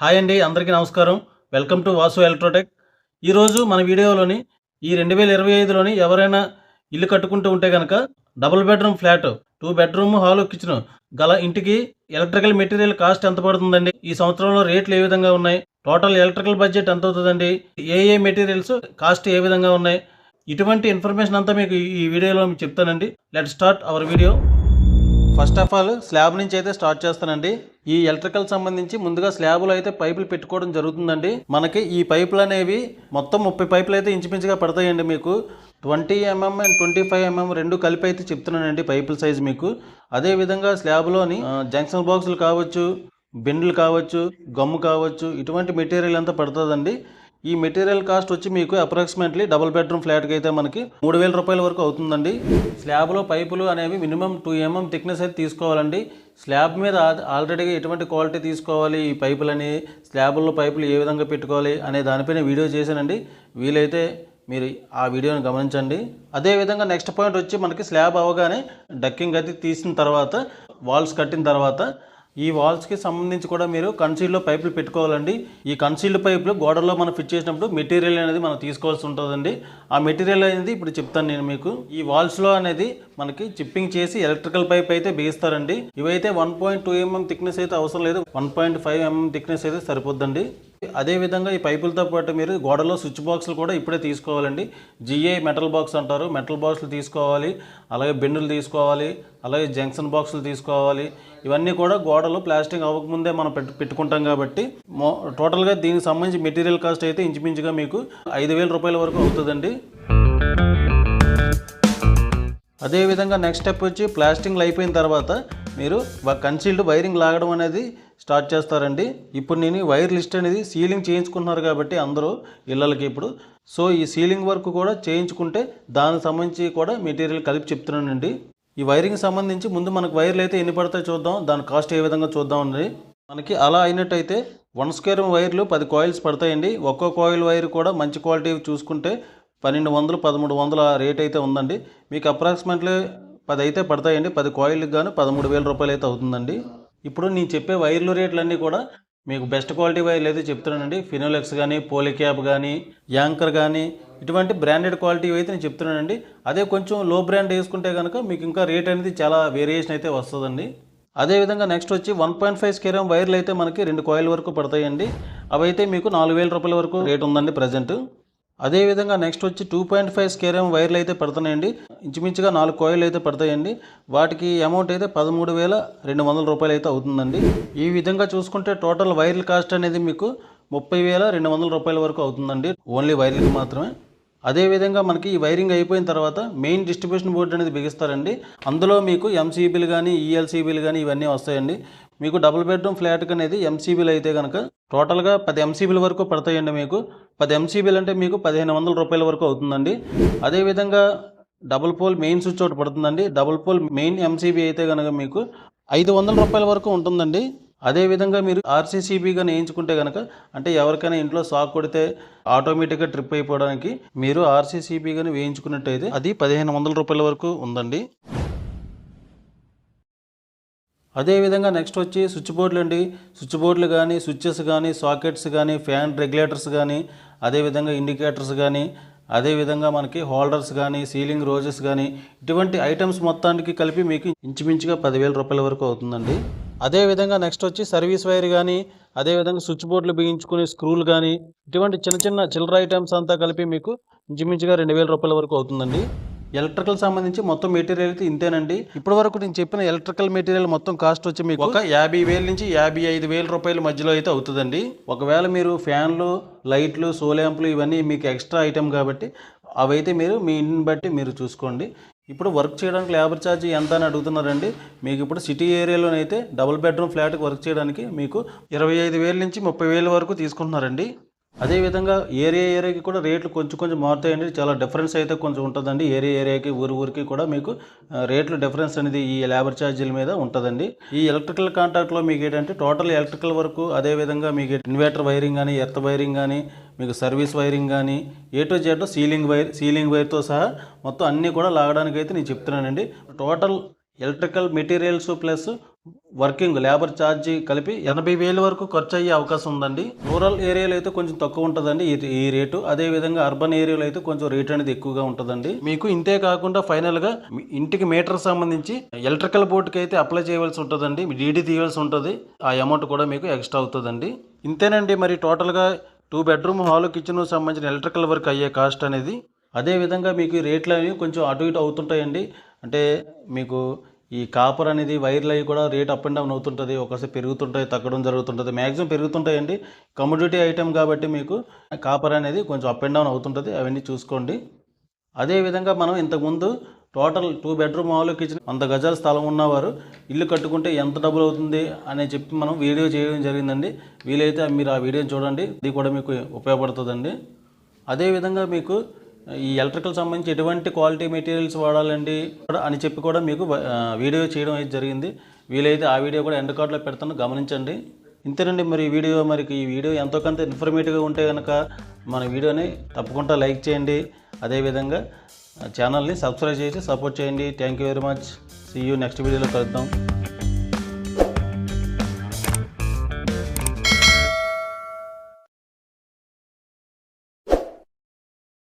Hi అండి అందరికీ నమస్కారం. Welcome to Vasu electrotech. ఈరోజు మన వీడియోలోని ఈ రెండు వేల ఇరవై ఐదులోని ఎవరైనా ఇల్లు కట్టుకుంటూ ఉంటే కనుక double bedroom flat two bedroom hall kitchen గల ఇంటికి ఎలక్ట్రికల్ మెటీరియల్ కాస్ట్ ఎంత పడుతుందండి? ఈ సంవత్సరంలో రేట్లు ఏ విధంగా ఉన్నాయి? టోటల్ ఎలక్ట్రికల్ బడ్జెట్ ఎంత అవుతుందండి? ఏ ఏ మెటీరియల్స్ కాస్ట్ ఏ విధంగా ఉన్నాయి? ఇటువంటి ఇన్ఫర్మేషన్ అంతా మీకు ఈ వీడియోలో చెప్తానండి. Let start our video. First of all slab నుంచి అయితే స్టార్ట్ చేస్తానండి. ఈ ఎలక్ట్రికల్ సంబంధించి ముందుగా స్లాబ్లో అయితే పైపులు పెట్టుకోవడం జరుగుతుందండి. మనకి ఈ పైపులు అనేవి మొత్తం ముప్పై పైపులు అయితే ఇంచుమించుగా పడతాయండి మీకు. Twenty MM and twenty five MM రెండు కలిపి అయితే చెప్తున్నానండి పైపుల సైజ్ మీకు. అదే విధంగా స్లాబ్లోని జంక్షన్ బాక్సులు కావచ్చు బెండ్లు కావచ్చు గమ్ము కావచ్చు ఇటువంటి మెటీరియల్ అంతా పడుతుందండి. ఈ మెటీరియల్ కాస్ట్ వచ్చి మీకు అప్రాక్సిమేట్లీ డబుల్ బెడ్రూమ్ ఫ్లాట్కి అయితే మనకి మూడు వేల రూపాయల వరకు అవుతుందండి. స్లాబ్లో పైపులు అనేవి మినిమం టూ ఎంఎం థిక్నెస్ అయితే తీసుకోవాలండి. స్లాబ్ మీద ఆల్రెడీగా ఎటువంటి క్వాలిటీ తీసుకోవాలి ఈ పైపులని స్లాబ్లో పైపులు ఏ విధంగా పెట్టుకోవాలి అనే దానిపైన వీడియో చేశానండి. వీలైతే మీరు ఆ వీడియోని గమనించండి. అదేవిధంగా నెక్స్ట్ పాయింట్ వచ్చి మనకి స్లాబ్ అవగానే డక్కింగ్ అది తీసిన తర్వాత వాల్స్ కట్టిన తర్వాత ఈ వాల్స్కి సంబంధించి కూడా మీరు కన్సీల్డ్లో పైపులు పెట్టుకోవాలండి. ఈ కన్సీల్డ్ పైపులు గోడలో మనం ఫిట్ చేసినప్పుడు మెటీరియల్ అనేది మనం తీసుకోవాల్సి ఉంటుందండి. ఆ మెటీరియల్ అనేది ఇప్పుడు చెప్తాను నేను మీకు. ఈ వాల్స్లో అనేది మనకి చిప్పింగ్ చేసి ఎలక్ట్రికల్ పైప్ అయితే బిగిస్తారండి ఇవైతే one point two MM thickness అయితే అవసరం లేదు. One point five MM thickness అయితే సరిపోద్దండి. అదేవిధంగా ఈ పైపులతో పాటు మీరు గోడలో స్విచ్ బాక్సులు కూడా ఇప్పుడే తీసుకోవాలండి. జిఏ మెటల్ బాక్స్ అంటారు. మెటల్ బాక్సులు తీసుకోవాలి అలాగే బెండులు తీసుకోవాలి అలాగే జంక్షన్ బాక్సులు తీసుకోవాలి. ఇవన్నీ కూడా గోడలు ప్లాస్టింగ్ అవ్వకముందే మనం పెట్టు పెట్టుకుంటాం కాబట్టి మో టోటల్గా దీనికి సంబంధించి మెటీరియల్ కాస్ట్ అయితే ఇంచుమించుగా మీకు ఐదు వేల రూపాయల వరకు అవుతుందండి. అదేవిధంగా నెక్స్ట్ స్టెప్ వచ్చి ప్లాస్టింగ్లు అయిపోయిన తర్వాత మీరు కన్సీల్డ్ వైరింగ్ లాగడం అనేది స్టార్ట్ చేస్తారండి. ఇప్పుడు నేను వైర్ లిస్ట్ అనేది సీలింగ్ చేయించుకుంటున్నారు కాబట్టి అందరూ ఇళ్ళకి ఇప్పుడు. సో ఈ సీలింగ్ వర్క్ కూడా చేయించుకుంటే దానికి సంబంధించి కూడా మెటీరియల్ కలిపి చెప్తున్నానండి. ఈ వైరింగ్ సంబంధించి ముందు మనకు వైర్లు అయితే ఎన్ని పడతాయో చూద్దాం. దాని కాస్ట్ ఏ విధంగా చూద్దాం అండి మనకి అలా అయినట్టయితే వన్ స్క్వేర్ వైర్లు పది కాయిల్స్ పడతాయండి. ఒక్కో కాయిల్ వైర్ కూడా మంచి క్వాలిటీ చూసుకుంటే పన్నెండు వందలు పదమూడు వందల రేట్ అయితే ఉందండి. మీకు అప్రాక్సిమేట్లీ పది అయితే పడతాయండి. పది కాయిల్కి గాను పదమూడు వేల రూపాయలు అయితే అవుతుందండి. ఇప్పుడు నేను చెప్పే వైర్లు రేట్లన్నీ కూడా మీకు బెస్ట్ క్వాలిటీ వైర్లు అయితే చెప్తున్నానండి. ఫినోలెక్స్ కానీ పోలిక్యాప్ కానీ యాంకర్ కానీ ఇటువంటి బ్రాండెడ్ క్వాలిటీ అయితే నేను చెప్తున్నానండి. అదే కొంచెం లో బ్రాండ్ వేసుకుంటే కనుక మీకు ఇంకా రేట్ అనేది చాలా వేరియేషన్ అయితే వస్తుందండి. అదేవిధంగా నెక్స్ట్ వచ్చి వన్ పాయింట్ ఫైవ్ స్కేరం వైర్లు అయితే మనకి రెండు కాయిల్ వరకు పడతాయండి. అవి అయితే మీకు నాలుగు వేల రూపాయల వరకు రేట్ ఉందండి ప్రజెంట్ అదేవిధంగా నెక్స్ట్ వచ్చి టూ పాయింట్ ఫైవ్ స్కేరం వైర్లు అయితే పడుతున్నాయండి. ఇంచుమించుగా నాలుగు కోయిలు అయితే పడతాయండి. వాటికి అమౌంట్ అయితే పదమూడు వేల రెండు వందల రూపాయలు అయితే అవుతుందండి. ఈ విధంగా చూసుకుంటే టోటల్ వైర్ల కాస్ట్ అనేది మీకు ముప్పై వేల రెండు వందల రూపాయల వరకు అవుతుందండి. ఓన్లీ వైర్లకి మాత్రమే. అదేవిధంగా మనకి ఈ వైరింగ్ అయిపోయిన తర్వాత మెయిన్ డిస్ట్రిబ్యూషన్ బోర్డు అనేది బిగిస్తారండి. అందులో మీకు ఎంసీబీలు కానీ ఈఎల్సీబీలు కానీ ఇవన్నీ వస్తాయండి. మీకు డబుల్ బెడ్రూమ్ ఫ్లాట్కి అనేది ఎంసీబీలు అయితే కనుక టోటల్గా పది ఎంసీబీల వరకు పడతాయండి మీకు. పది ఎంసీబీలు అంటే మీకు పదిహేను వందల రూపాయల వరకు అవుతుందండి. అదేవిధంగా డబుల్ పోల్ మెయిన్ స్విచ్ ఒకటి పడుతుందండి. డబుల్ పోల్ మెయిన్ ఎంసీబీ అయితే కనుక మీకు ఐదు వందల రూపాయల వరకు ఉంటుందండి. అదేవిధంగా మీరు ఆర్సీసీబీ కానీ వేయించుకుంటే కనుక అంటే ఎవరికైనా ఇంట్లో షాక్ కొడితే ఆటోమేటిక్గా ట్రిప్ అయిపోవడానికి మీరు ఆర్సీసీబీగాని వేయించుకున్నట్టయితే అది పదిహేను వందల రూపాయల వరకు ఉందండి. అదేవిధంగా నెక్స్ట్ వచ్చి స్విచ్ బోర్డులు అండి. స్విచ్ బోర్డులు కానీ స్విచ్చెస్ కానీ సాకెట్స్ కానీ ఫ్యాన్ రెగ్యులేటర్స్ కానీ అదేవిధంగా ఇండికేటర్స్ కానీ అదేవిధంగా మనకి హోల్డర్స్ కానీ సీలింగ్ రోజెస్ కానీ ఇటువంటి ఐటమ్స్ మొత్తానికి కలిపి మీకు ఇంచుమించుగా పదివేల రూపాయల వరకు అవుతుందండి. అదేవిధంగా నెక్స్ట్ వచ్చి సర్వీస్ వైర్ కానీ అదేవిధంగా స్విచ్ బోర్డులు బిగించుకునే స్క్రూలు కానీ ఇటువంటి చిన్న చిన్న చిల్లర ఐటమ్స్ అంతా కలిపి మీకు ఇంచుమించుగా రెండు వేల రూపాయల వరకు అవుతుందండి. ఎలక్ట్రికల్ సంబంధించి మొత్తం మెటీరియల్ అయితే ఇంతేనండి. ఇప్పటి వరకు నేను చెప్పిన ఎలక్ట్రికల్ మెటీరియల్ మొత్తం కాస్ట్ వచ్చి మీకు ఒక యాభై వేల నుంచి యాభై ఐదు వేల రూపాయల మధ్యలో అయితే అవుతుందండి. ఒకవేళ మీరు ఫ్యాన్లు లైట్లు సోలాంపులు ఇవన్నీ మీకు ఎక్స్ట్రా ఐటమ్ కాబట్టి అవైతే మీరు మీ ఇంటిని బట్టి మీరు చూసుకోండి. ఇప్పుడు వర్క్ చేయడానికి లేబర్ ఛార్జ్ ఎంత అని అడుగుతున్నారండి. మీకు ఇప్పుడు సిటీ ఏరియాలోనైతే డబుల్ బెడ్రూమ్ ఫ్లాట్కి వర్క్ చేయడానికి మీకు ఇరవై ఐదు వేల నుంచి ముప్పై వేల వరకు తీసుకుంటున్నారండి. అదేవిధంగా ఏరియా ఏరియాకి కూడా రేట్లు కొంచెం కొంచెం మారుతాయండి. చాలా డిఫరెన్స్ అయితే కొంచెం ఉంటుందండి. ఏరియా ఏరియాకి ఊరు ఊరికి కూడా మీకు రేట్లు డిఫరెన్స్ అనేది ఈ లేబర్ ఛార్జీల మీద ఉంటుందండి. ఈ ఎలక్ట్రికల్ కాంట్రాక్ట్లో మీకు ఏంటంటే టోటల్ ఎలక్ట్రికల్ వరకు అదేవిధంగా మీకు ఇన్వర్టర్ వైరింగ్ కానీ ఎర్త్ వైరింగ్ కానీ మీకు సర్వీస్ వైరింగ్ కానీ A to Z ceiling wire ceiling వైర్తో సహా మొత్తం అన్నీ కూడా లాగడానికి అయితే నేను చెప్తున్నానండి. Total electrical materials plus working labour charge కలిపి ఎనభై వేల వరకు ఖర్చు అయ్యే అవకాశం ఉందండి. రూరల్ ఏరియాలో అయితే కొంచెం తక్కువ ఉంటుందండి ఈ రేటు. అదే విధంగా అర్బన్ ఏరియాలో అయితే కొంచెం రేట్ అనేది ఎక్కువగా ఉంటుందండి. మీకు ఇంతే కాకుండా ఫైనల్గా ఇంటికి మీటర్ సంబంధించి ఎలక్ట్రికల్ బోర్డుకి అయితే అప్లై చేయవలసి ఉంటుందండి. డీడీ తీయవలసి ఉంటుంది. ఆ అమౌంట్ కూడా మీకు ఎక్స్ట్రా అవుతుందండి. ఇంతేనండి మరి టోటల్గా టూ బెడ్రూమ్ హాల్ కిచెన్ సంబంధించిన ఎలక్ట్రికల్ వర్క్ అయ్యే కాస్ట్ అనేది. అదే విధంగా మీకు రేట్లు అనేవి కొంచెం అటు ఇటు అవుతుంటాయండి. అంటే మీకు ఈ కాపర్ అనేది వైర్లు అవి కూడా రేట్ అప్ అండ్ డౌన్ అవుతుంటుంది ఒకసారి పెరుగుతుంటాయి తగ్గడం జరుగుతుంటుంది. మ్యాక్సిమం పెరుగుతుంటాయండి. కమోడిటీ ఐటెం కాబట్టి మీకు కాపర్ అనేది కొంచెం అప్ అండ్ డౌన్ అవుతుంటుంది. అవన్నీ చూసుకోండి. అదే విధంగా మనం ఇంతకుముందు total two bedroom hall kitchen వంద గజాల స్థలం ఉన్నవారు ఇల్లు కట్టుకుంటే ఎంత డబ్బులు అవుతుంది అని చెప్పి మనం వీడియో చేయడం జరిగిందండి. వీలైతే మీరు ఆ వీడియోని చూడండి. ఇది కూడా మీకు ఉపయోగపడుతుందండి. అదేవిధంగా మీకు ఈ ఎలక్ట్రికల్ సంబంధించి ఎటువంటి క్వాలిటీ మెటీరియల్స్ వాడాలండి అని చెప్పి కూడా మీకు వీడియో చేయడం అయితే జరిగింది. వీలైతే ఆ వీడియో కూడా ఎండ్ కార్డ్లో పెడతాను గమనించండి. ఇంతేనండి మరి ఈ వీడియో మరి ఈ వీడియో ఎంతో కొంత ఇన్ఫర్మేటివ్గా ఉంటే కనుక మన వీడియోని తప్పకుండా లైక్ చేయండి. అదేవిధంగా ఛానల్ని సబ్స్క్రైబ్ చేసి సపోర్ట్ చేయండి. Thank you very much see you next వీడియోలో కలుద్దాం.